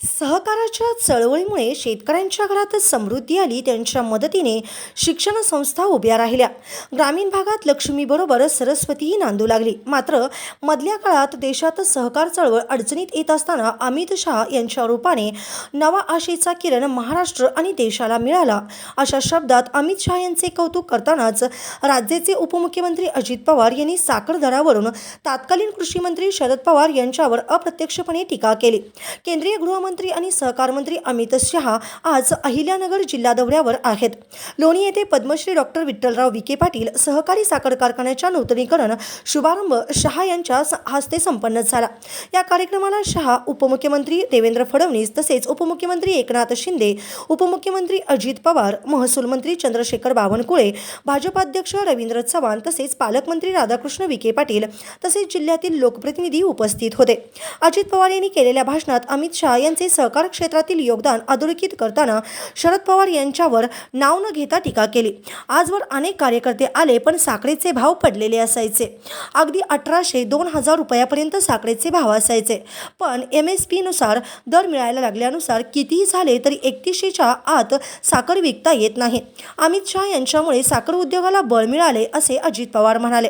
सहकाराच्या चळवळीमुळे शेतकऱ्यांच्या घरात समृद्धी आली त्यांच्या मदतीने शिक्षण संस्था उभ्या राहिल्या. ग्रामीण भागात लक्ष्मीबरोबर सरस्वतीही नांदू लागली. मात्र मधल्या काळात देशात सहकार चळवळ अडचणीत येत असताना अमित शहा यांच्या रूपाने नवा आशेचा किरण महाराष्ट्र आणि देशाला मिळाला. अशा शब्दात अमित शहा यांचे कौतुक करतानाच राज्याचे उपमुख्यमंत्री अजित पवार यांनी साखर दरावरून तात्कालीन कृषी मंत्री शरद पवार यांच्यावर अप्रत्यक्षपणे टीका केली. केंद्रीय गृहमंत्री आणि सहकार मंत्री अमित शहा आज अहिल्यानगर जिल्हा दौऱ्यावर आहेत. लोणी येथे पद्मश्री डॉक्टर विठ्ठलराव विखे पाटील सहकारी साखर कारखान्याच्या नूतनीकरण शुभारंभ शहा यांच्या हस्ते संपन्न झाला. या कार्यक्रमाला शहा उपमुख्यमंत्री देवेंद्र फडणवीस तसेच उपमुख्यमंत्री एकनाथ शिंदे उपमुख्यमंत्री अजित पवार महसूल मंत्री चंद्रशेखर बावनकुळे भाजपाध्यक्ष रवींद्र चव्हाण तसेच पालकमंत्री राधाकृष्ण विखे पाटील तसेच जिल्ह्यातील लोकप्रतिनिधी उपस्थित होते. अजित पवार यांनी केलेल्या भाषणात अमित शहा यांचे सहकार क्षेत्रातील योगदान अधोरेखित करताना शरद पवार यांच्यावर नाव न घेता टीका केली. आजवर अनेक कार्यकर्ते आले पण साखरेचे भाव पडलेले असायचे. अगदी अठराशे दोन हजार रुपयापर्यंत साखरेचे भाव असायचे. पण एम एस पीनुसार दर मिळायला लागल्यानुसार कितीही झाले तरी एकतीसशेच्या आत साखर विकता येत नाही. अमित शहा यांच्यामुळे साखर उद्योगाला बळ मिळाले असे अजित पवार म्हणाले.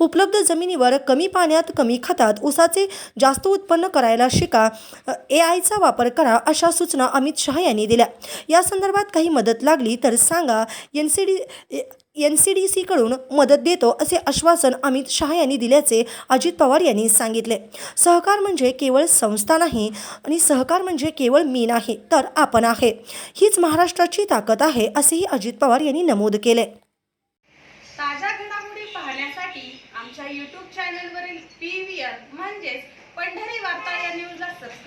उपलब्ध जमिनीवर कमी पाण्यात कमी खतात उसाचे जास्त उत्पन्न करायला शिका ए आयचा वापर वापर करा अशा सूचना अमित शहा यांनी दिल्या. या संदर्भात काही मदत लागली तर सांगा N C D N C D सीकडून मदत देतो असे आश्वासन अमित शहा यांनी दिल्याचे अजित पवार यांनी सांगितले. सहकार म्हणजे केवळ संस्था नाही आणि सहकार म्हणजे केवळ मी नाही तर आपण आहे. हीच महाराष्ट्राची ताकद आहे असेही अजित पवार यांनी नमूद केले. ताज्या घडामोडी पाहण्यासाठी आमच्या यूट्यूब चॅनलवरील पी व्ही आर म्हणजेच पंढरी वार्ता या